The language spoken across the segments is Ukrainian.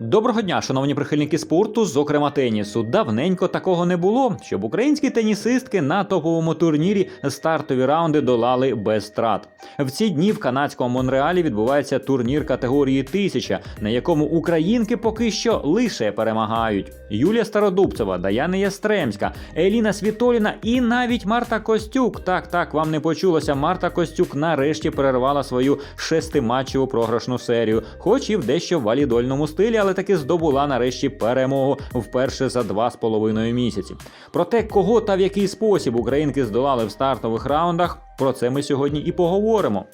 Доброго дня, шановні прихильники спорту, зокрема тенісу. Давненько такого не було, щоб українські тенісистки на топовому турнірі стартові раунди долали без страт. В ці дні в канадському Монреалі відбувається турнір категорії 1000, на якому українки поки що лише перемагають. Юлія Стародубцева, Даяна Ястремська, Еліна Світоліна і навіть Марта Костюк. Так, так, вам не почулося. Марта Костюк нарешті перервала свою шестиматчеву програшну серію, хоч і в дещо валідольному стилі, але таки здобула нарешті перемогу вперше за два з половиною місяці. Про те, кого та в який спосіб українки здолали в стартових раундах, про це ми сьогодні і поговоримо.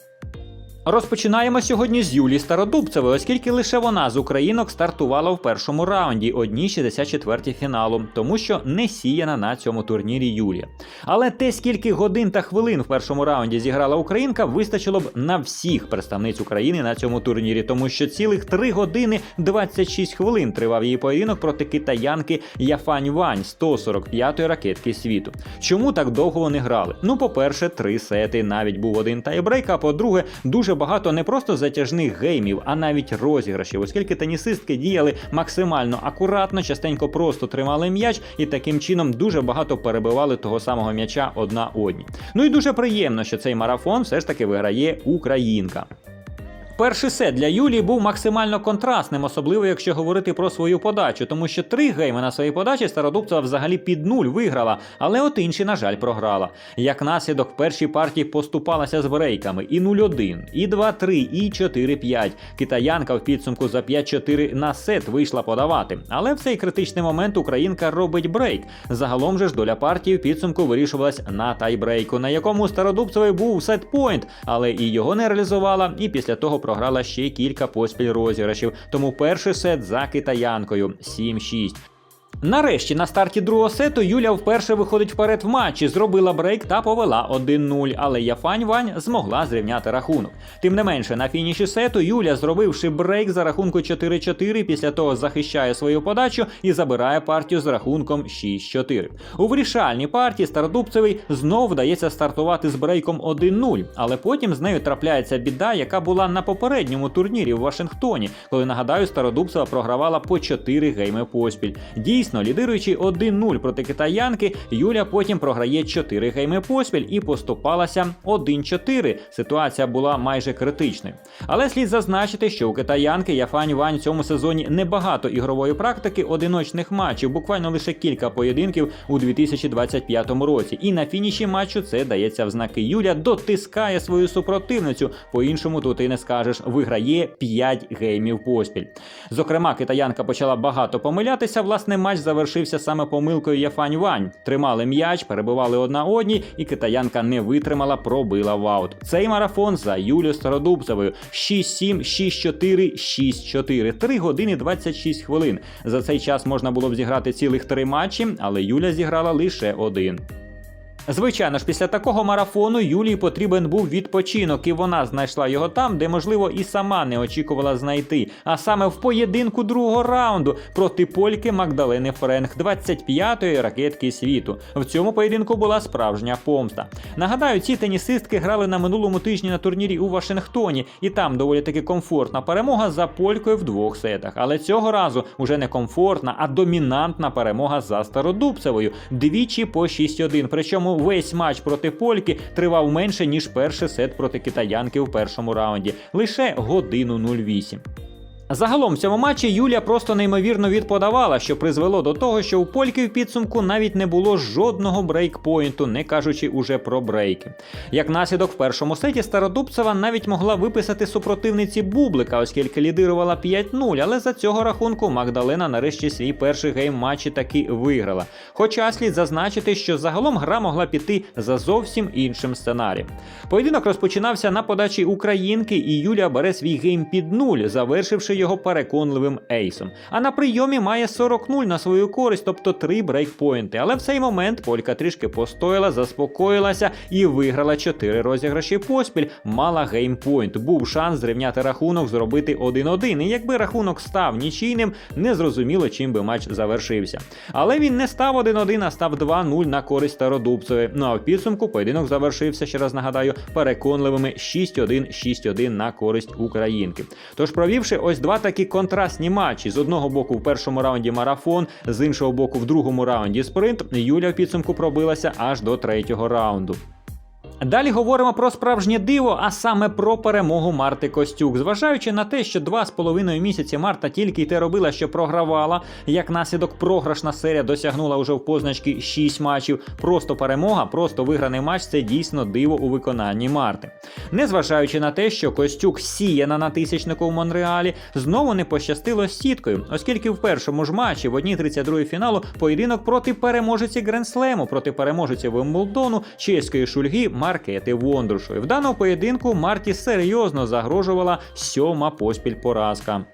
Розпочинаємо сьогодні з Юлії Стародубцевої, оскільки лише вона з українок стартувала в першому раунді, одній 64 фіналу, тому що не сіяна на цьому турнірі Юлія. Але те, скільки годин та хвилин в першому раунді зіграла українка, вистачило б на всіх представниць України на цьому турнірі, тому що цілих 3 години 26 хвилин тривав її поєдинок проти китаянки Яфань Вань 145-ї ракетки світу. Чому так довго вони грали? Ну, по-перше, три сети, навіть був один тайбрейк, а по-друге, дуже багато не просто затяжних геймів, а навіть розіграшів, оскільки тенісистки діяли максимально акуратно, частенько просто тримали м'яч і таким чином дуже багато перебивали того самого м'яча одна одні. Ну і дуже приємно, що цей марафон все ж таки виграє українка. Перший сет для Юлії був максимально контрастним, особливо якщо говорити про свою подачу, тому що три гейми на своїй подачі Стародубцева взагалі під нуль виграла, але от інші, на жаль, програла. Як наслідок, в першій партії поступалася з брейками і 0-1, і 2-3, і 4-5. Китаянка в підсумку за 5-4 на сет вийшла подавати. Але в цей критичний момент українка робить брейк. Загалом же ж доля партії в підсумку вирішувалась на тайбрейку, на якому у Стародубцевої був сетпойнт, але і його не реалізувала, і після того програла ще кілька поспіль розіграшів. Тому перший сет за китаянкою 7-6. Нарешті на старті другого сету Юля вперше виходить вперед в матчі, зробила брейк та повела 1-0, але Яфань Вань змогла зрівняти рахунок. Тим не менше, на фініші сету Юля, зробивши брейк за рахунку 4-4, після того захищає свою подачу і забирає партію з рахунком 6-4. У вирішальній партії Стародубцевий знов вдається стартувати з брейком 1-0, але потім з нею трапляється біда, яка була на попередньому турнірі в Вашингтоні, коли нагадаю, Стародубцева програвала по 4 гейми поспіль. Дійсно, лідируючи 1-0 проти китаянки, Юля потім програє 4 гейми поспіль і поступалася 1-4. Ситуація була майже критичною. Але слід зазначити, що у китаянки Яфань Вань в цьому сезоні небагато ігрової практики одиночних матчів, буквально лише кілька поєдинків у 2025 році. І на фініші матчу це дається в знаки. Юля дотискає свою супротивницю. По-іншому тут і не скажеш, виграє 5 геймів поспіль. Зокрема, китаянка почала багато помилятися. Власне, матч завершився саме помилкою Яфань Вань. Тримали м'яч, перебивали одна одній, і китаянка не витримала, пробила в аут. Цей марафон за Юлію Стародубцевою 6-7, 6-4, 6-4. 3 години 26 хвилин. За цей час можна було б зіграти цілих три матчі, але Юля зіграла лише один. Звичайно ж, після такого марафону Юлії потрібен був відпочинок, і вона знайшла його там, де, можливо, і сама не очікувала знайти. А саме в поєдинку другого раунду проти польки Магдалени Френк, 25-ї ракетки світу. В цьому поєдинку була справжня помста. Нагадаю, ці тенісистки грали на минулому тижні на турнірі у Вашингтоні, і там доволі таки комфортна перемога за полькою в двох сетах. Але цього разу уже не комфортна, а домінантна перемога за Стародубцевою. Двічі по 6-1. Причому весь матч проти польки тривав менше ніж перший сет проти китаянки у першому раунді лише годину 08. Загалом в цьому матчі Юля просто неймовірно відподавала, що призвело до того, що у польки в підсумку навіть не було жодного брейкпойнту, не кажучи уже про брейки. Як наслідок в першому сеті Стародубцева навіть могла виписати супротивниці Бублика, оскільки лідирувала 5-0, але за цього рахунку Магдалена нарешті свій перший гейм матчі таки виграла. Хоча слід зазначити, що загалом гра могла піти за зовсім іншим сценарієм. Поєдинок розпочинався на подачі українки, і Юля бере свій гейм під нуль, завершивши його переконливим ейсом. А на прийомі має 40-0 на свою користь, тобто 3 брейкпойнти. Але в цей момент Полька трішки постояла, заспокоїлася і виграла 4 розіграші поспіль. Мала геймпойнт. Був шанс зрівняти рахунок, зробити 1-1. І якби рахунок став нічийним, незрозуміло, чим би матч завершився. Але він не став 1-1, а став 2-0 на користь Стародубцевої. Ну а в підсумку поєдинок завершився, ще раз нагадаю, переконливими 6-1, 6-1 на користь українки. Тож, провівши ось такі контрастні матчі. З одного боку, в першому раунді марафон, з іншого боку, в другому раунді спринт. Юля в підсумку пробилася аж до третього раунду. Далі говоримо про справжнє диво, а саме про перемогу Марти Костюк. Зважаючи на те, що два з половиною місяці Марта тільки й те робила, що програвала. Як наслідок, програшна серія досягнула уже в позначки 6 матчів. Просто перемога, просто виграний матч це дійсно диво у виконанні Марти. Незважаючи на те, що Костюк сіяна на тисячнику в Монреалі, знову не пощастило з сіткою, оскільки в першому ж матчі в одній 32 фіналу поєдинок проти переможиці Гренслему, проти переможиці Вимблдону, чеської шульги Маркети Вондрушої. В даному поєдинку Марті серйозно загрожувала сьома поспіль поразка.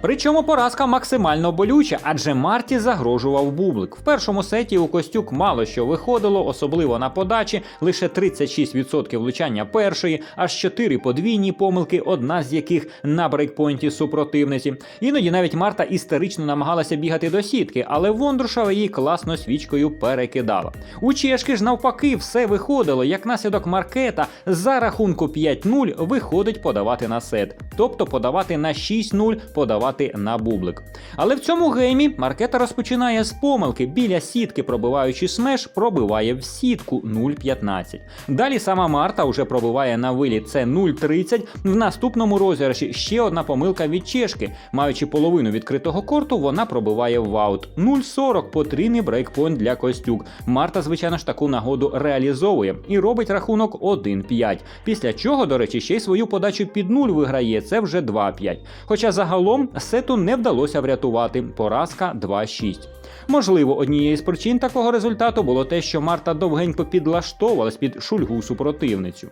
Причому поразка максимально болюча, адже Марті загрожував бублик. В першому сеті у Костюк мало що виходило, особливо на подачі, лише 36% влучання першої, аж 4 подвійні помилки, одна з яких на брейкпойнті супротивниці. Іноді навіть Марта істерично намагалася бігати до сітки, але Вондрушова її класно свічкою перекидала. У Чешки ж навпаки все виходило, як наслідок маркета за рахунку 5-0 виходить подавати на сет, тобто подавати на 6-0, подавати на бублик. Але в цьому геймі Маркета розпочинає з помилки біля сітки, пробиваючи смеш, пробиває в сітку 0,15. Далі сама Марта вже пробиває на виліт це 0,30. В наступному розіграші ще одна помилка від чешки. Маючи половину відкритого корту, вона пробиває в аут. 0,40 потрійний брейкпойнт для Костюк. Марта, звичайно ж, таку нагоду реалізовує і робить рахунок 1-5. Після чого, до речі, ще й свою подачу під 0 виграє. Це вже 2-5. Хоча загалом сету не вдалося врятувати. Поразка 2-6. Можливо, однією з причин такого результату було те, що Марта довгенько підлаштовувалась під шульгу супротивницю.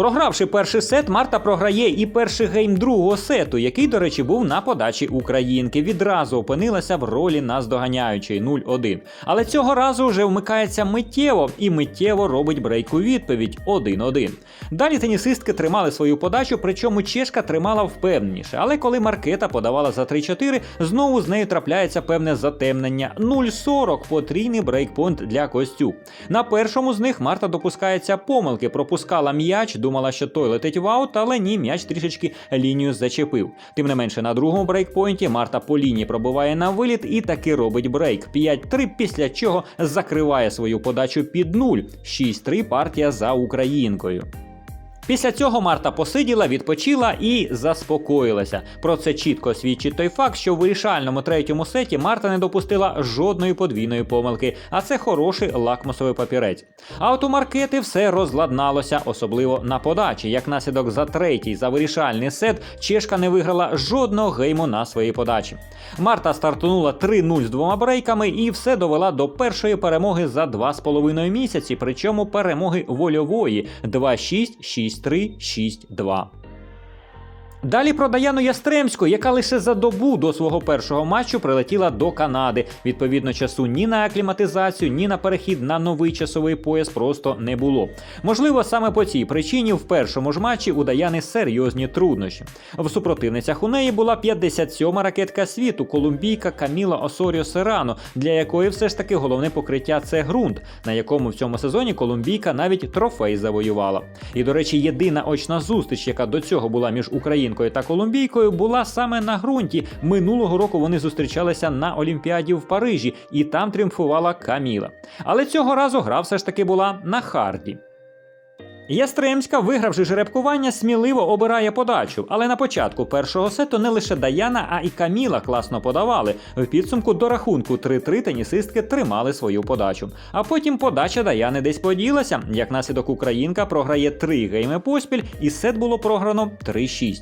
Програвши перший сет, Марта програє і перший гейм другого сету, який, до речі, був на подачі українки. Відразу опинилася в ролі наздоганяючої 0-1. Але цього разу вже вмикається миттєво і миттєво робить брейк у відповідь 1-1. Далі тенісистки тримали свою подачу, причому чешка тримала впевненіше. Але коли Маркета подавала за 3-4, знову з нею трапляється певне затемнення 0-40 потрійний брейкпойнт для Костюк. На першому з них Марта допускається помилки, пропускала м'яч думала, що той летить в аут, але ні, м'яч трішечки лінію зачепив. Тим не менше, на другому брейкпойнті Марта по лінії пробиває на виліт і таки робить брейк. 5-3, після чого закриває свою подачу під 0. 6-3 партія за українкою. Після цього Марта посиділа, відпочила і заспокоїлася. Про це чітко свідчить той факт, що в вирішальному третьому сеті Марта не допустила жодної подвійної помилки, а це хороший лакмусовий папірець. А от у Маркети все розладналося, особливо на подачі. Як наслідок за третій за вирішальний сет чешка не виграла жодного гейму на своїй подачі. Марта стартунула 3-0 з двома брейками і все довела до першої перемоги за 2,5 місяці, причому перемоги вольової 2-6, 6-3, 6-2. Далі про Даяну Ястремську, яка лише за добу до свого першого матчу прилетіла до Канади. Відповідно, часу ні на акліматизацію, ні на перехід на новий часовий пояс просто не було. Можливо, саме по цій причині в першому ж матчі у Даяни серйозні труднощі. В супротивницях у неї була 57-ма ракетка світу, колумбійка Каміла Осоріо Серано, для якої все ж таки головне покриття це ґрунт, на якому в цьому сезоні колумбійка навіть трофей завоювала. І, до речі, єдина очна зустріч, яка до цього була між Україною та колумбійкою була саме на ґрунті. Минулого року вони зустрічалися на Олімпіаді в Парижі, і там тріумфувала Каміла. Але цього разу гра все ж таки була на харді. Ястремська, вигравши жеребкування, сміливо обирає подачу. Але на початку першого сету не лише Даяна, а і Каміла класно подавали. В підсумку до рахунку 3-3 тенісистки тримали свою подачу. А потім подача Даяни десь поділася. Як наслідок Українка програє 3 гейми поспіль, і сет було програно 3-6.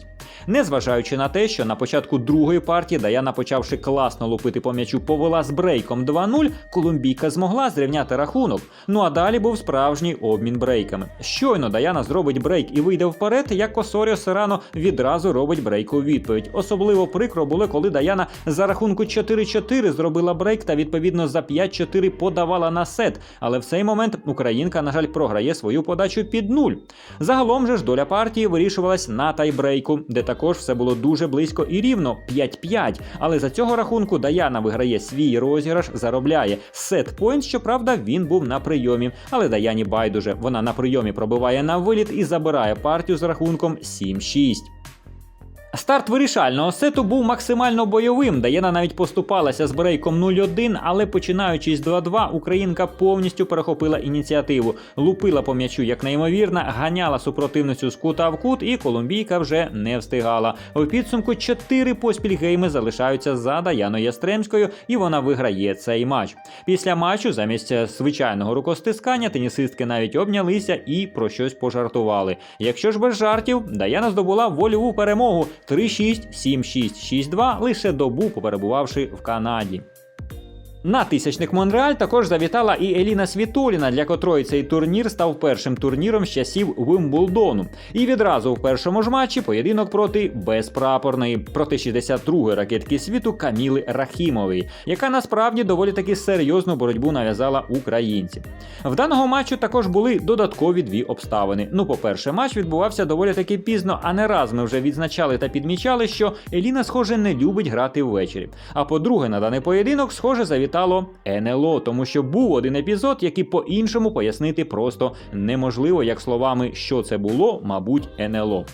Незважаючи на те, що на початку другої партії Даяна, почавши класно лупити по м'ячу, повела з брейком 2-0, колумбійка змогла зрівняти рахунок. Ну а далі був справжній обмін брейками. Щойно Даяна зробить брейк і вийде вперед, як Осоріо Серано відразу робить брейк у відповідь. Особливо прикро було, коли Даяна за рахунку 4-4 зробила брейк та відповідно за 5-4 подавала на сет. Але в цей момент Українка, на жаль, програє свою подачу під нуль. Загалом же ж доля партії вирішувалась на тайбрейку, де також все було дуже близько і рівно 5-5. Але за цього рахунку Даяна виграє свій розіграш, заробляє сет пойнт. Щоправда, він був на прийомі. Але Даяні байдуже вона на прийомі пробиває на виліт і забирає партію з рахунком 7-6. Старт вирішального сету був максимально бойовим. Даяна навіть поступалася з брейком 0-1, але починаючи з 2-2, українка повністю перехопила ініціативу, лупила по м'ячу як неймовірна, ганяла супротивницю з кута в кут, і колумбійка вже не встигала. У підсумку чотири поспіль гейми залишаються за Даяною Ястремською, і вона виграє цей матч. Після матчу, замість звичайного рукостискання, тенісистки навіть обнялися і про щось пожартували. Якщо ж без жартів, Даяна здобула вольову перемогу 3-6, 7-6, 6-2 лише добу поперебувавши в Канаді. На тисячник Монреаль також завітала і Еліна Світоліна, для котрої цей турнір став першим турніром з часів Вимблдону. І відразу в першому ж матчі поєдинок проти безпрапорної, проти 62-ї ракетки світу Каміли Рахімової, яка насправді доволі таки серйозну боротьбу нав'язала українці. В даного матчу також були додаткові дві обставини. Ну, по-перше, матч відбувався доволі таки пізно, а не раз ми вже відзначали та підмічали, що Еліна, схоже, не любить грати ввечері. А по-друге, на даний поєдинок, схоже, завітало НЛО, тому що був один епізод, який по-іншому пояснити просто неможливо, як словами, що це було, мабуть, НЛО.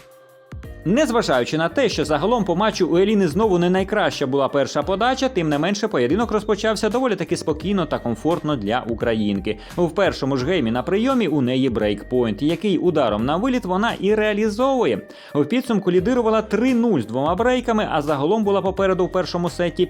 Незважаючи на те, що загалом по матчу у Еліни знову не найкраща була перша подача, тим не менше поєдинок розпочався доволі таки спокійно та комфортно для українки. В першому ж геймі на прийомі у неї брейкпойнт, який ударом на виліт вона і реалізовує. В підсумку лідирувала 3-0 з двома брейками, а загалом була попереду в першому сеті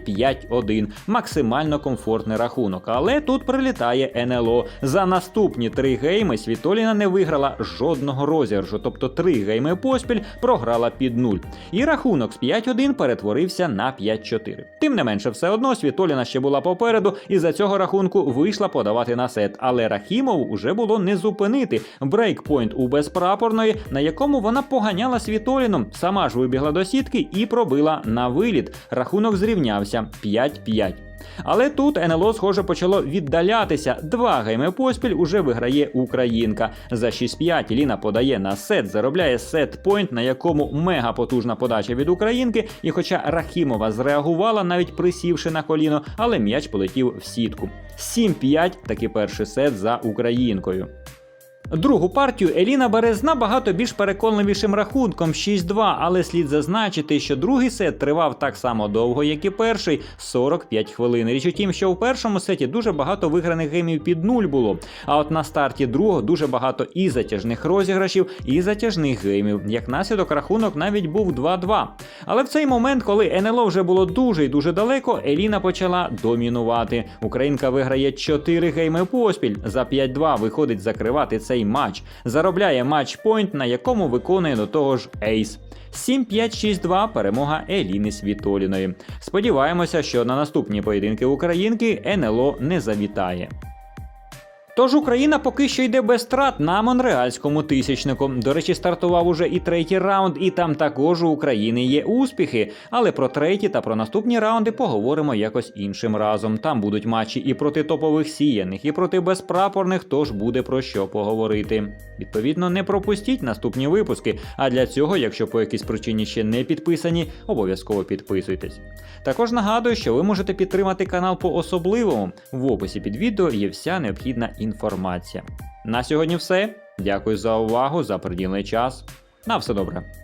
5-1. Максимально комфортний рахунок. Але тут прилітає НЛО. За наступні три гейми Світоліна не виграла жодного розіграшу, тобто три гейми поспіль програла під нуль. І рахунок з 5-1 перетворився на 5-4. Тим не менше, все одно Світоліна ще була попереду, і за цього рахунку вийшла подавати на сет. Але Рахімову уже було не зупинити. Брейкпойнт у безпрапорної, на якому вона поганяла Світоліну, сама ж вибігла до сітки і пробила на виліт. Рахунок зрівнявся 5-5. Але тут НЛО, схоже, почало віддалятися. Два гейми поспіль уже виграє українка. За 6-5 Ліна подає на сет, заробляє сет-пойнт, на якому мега потужна подача від українки. І хоча Рахімова зреагувала, навіть присівши на коліно, але м'яч полетів в сітку. 7-5 таки перший сет за українкою. Другу партію Еліна бере з набагато більш переконливішим рахунком 6-2, але слід зазначити, що другий сет тривав так само довго, як і перший 45 хвилин. Річ у тім, що у першому сеті дуже багато виграних геймів під нуль було. А от на старті другого дуже багато і затяжних розіграшів, і затяжних геймів. Як наслідок, рахунок навіть був 2-2. Але в цей момент, коли НЛО вже було дуже і дуже далеко, Еліна почала домінувати. Українка виграє 4 гейми поспіль. За 5-2 виходить закривати цей матч. Заробляє матч-пойнт, на якому виконує до того ж ейс. 7-5-6-2 перемога Еліни Світоліної. Сподіваємося, що на наступні поєдинки українки НЛО не завітає. Тож Україна поки що йде без страт на монреальському тисячнику. До речі, стартував уже і третій раунд, і там також у України є успіхи. Але про третій та про наступні раунди поговоримо якось іншим разом. Там будуть матчі і проти топових сіяних, і проти безпрапорних, тож буде про що поговорити. Відповідно, не пропустіть наступні випуски. А для цього, якщо по якійсь причині ще не підписані, обов'язково підписуйтесь. Також нагадую, що ви можете підтримати канал по особливому. В описі під відео є вся необхідна інформація. На сьогодні все. Дякую за увагу, за приділений час. На все добре.